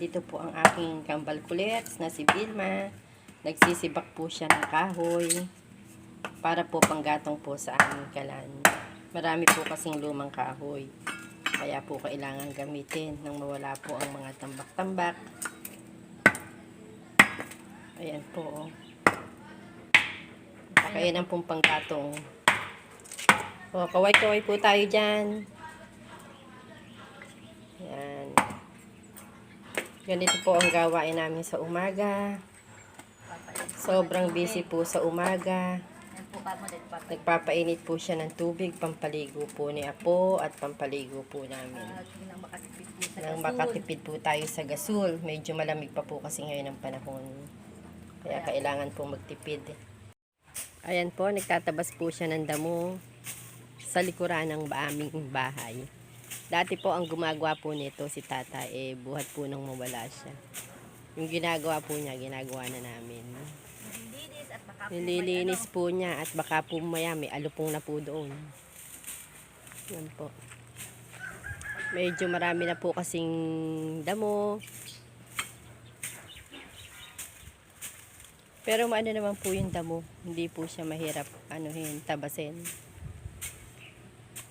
Nandito po ang aking kambal kulets na si Vilma. Nagsisibak po siya ng kahoy para po panggatong po sa aming kalan. Marami po kasing lumang kahoy. Kaya po kailangan gamitin nang mawala po ang mga tambak-tambak. Ayan po. Oh. Kakayanan pong panggatong. O, kaway-kaway po tayo dyan. Yan. Ganito po ang gawain namin sa umaga. Sobrang busy po sa umaga. Nagpapainit po siya ng tubig, pampaligo po ni Apo at pampaligo po namin. Nang makatipid po tayo sa gasol. Medyo malamig pa po kasi ngayon ang panahon. Kaya kailangan po magtipid. Ayan po, nagtatabas po siya ng damo sa likuran ng aming bahay. Dati po ang gumagawa po nito si tata, eh buhat po nang mawala siya. Yung ginagawa po niya, ginagawa na namin. Nililinis po niya at baka po maya may alupong na po doon. Yan po. Medyo marami na po kasing damo. Pero maano naman po yung damo. Hindi po siya mahirap anuhin, tabasin.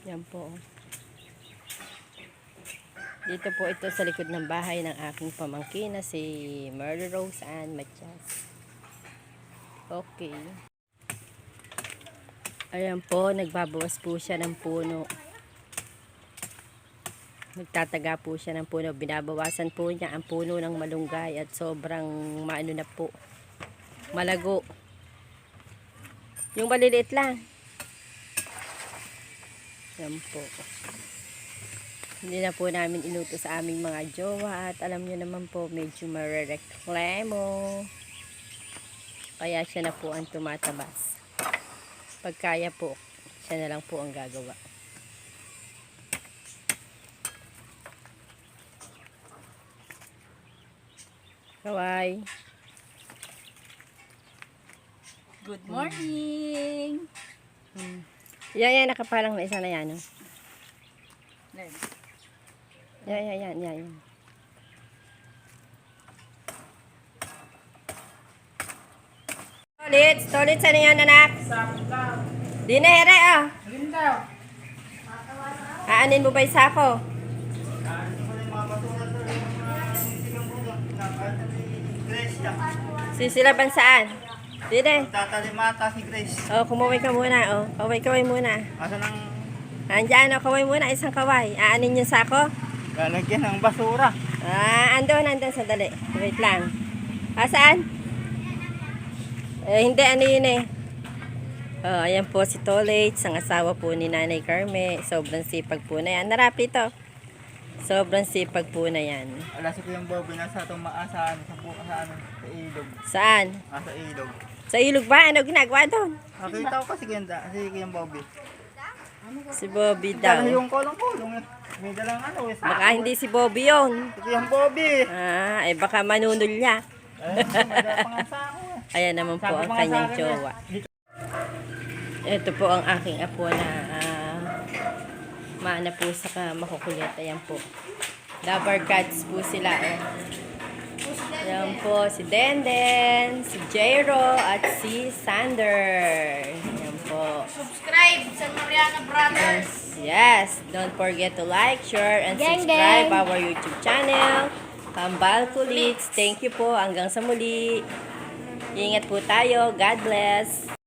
Yan po. Dito po ito sa likod ng bahay ng aking pamangkin na si Mary Rose Ann Matias. Okay. Ayan po, nagbabawas po siya ng puno. Nagtataga po siya ng puno. Binabawasan po niya ang puno ng malunggay at sobrang maano na po. Malago. Yung maliliit lang. Yan po. Hindi na po namin inuto sa aming mga jowa at alam niyo naman po medyo marereklamo. Kaya siya na po ang tumatabas. Pag kaya po, siya na lang po ang gagawa. Kawai. Good morning! Yan, yan, nakapalang na isa na yan. Oh. Yan, yan, yan, yan. yan. Tolit, tolit sa niyo, anak. Di na, here, ah. Aanin mo ba yung sako? Sisilaban saan? Di na. Tatalimata si Grace. Oh, kumuwi ka muna, oh. Kaway-kaway muna. Asa nang Andiyan, oh, kaway muna, isang kaway. Aanin yung sako? Lalagyan ng basura? Ah, andun, andun, sandali. Wait lang. Ah, saan? Eh, hindi, ano yun eh. Oh, ayan po si Tolage, ang asawa po ni Nanay Carme. Sobrang sipag po na yan. Narapi to. Sobrang sipag po na yan. Ala si Kuyang Bobby nasa itong maasahan sa buka sa ano, sa ilog. Saan? Ah, sa ilog. Sa ilog ba? Ano ginagawa doon? Nakita ko kasi Kuyang, da- si Kuyang Bobby. Si Bobby Dala daw. yung kolong-kolong. May dalang ano eh. Baka hindi si Bobby yon. Si Kuyang Bobby. Ah, eh baka manunol niya. Eh, dala eh. Ayan naman po ang kanyang akin eh. jowa. Ito po ang aking apo na ah, maana po sa makukulit. Ayan po. Lover cats po sila. Eh. Ayan po si Denden, si Jairo, at si Sander. Ayan po. Subscribe sa Mariana Brothers! Yes, don't forget to like, share, and Gang, subscribe gang. our YouTube channel. Kambal Kulits. Thank you po. Hanggang sa muli. Ingat po tayo. God bless.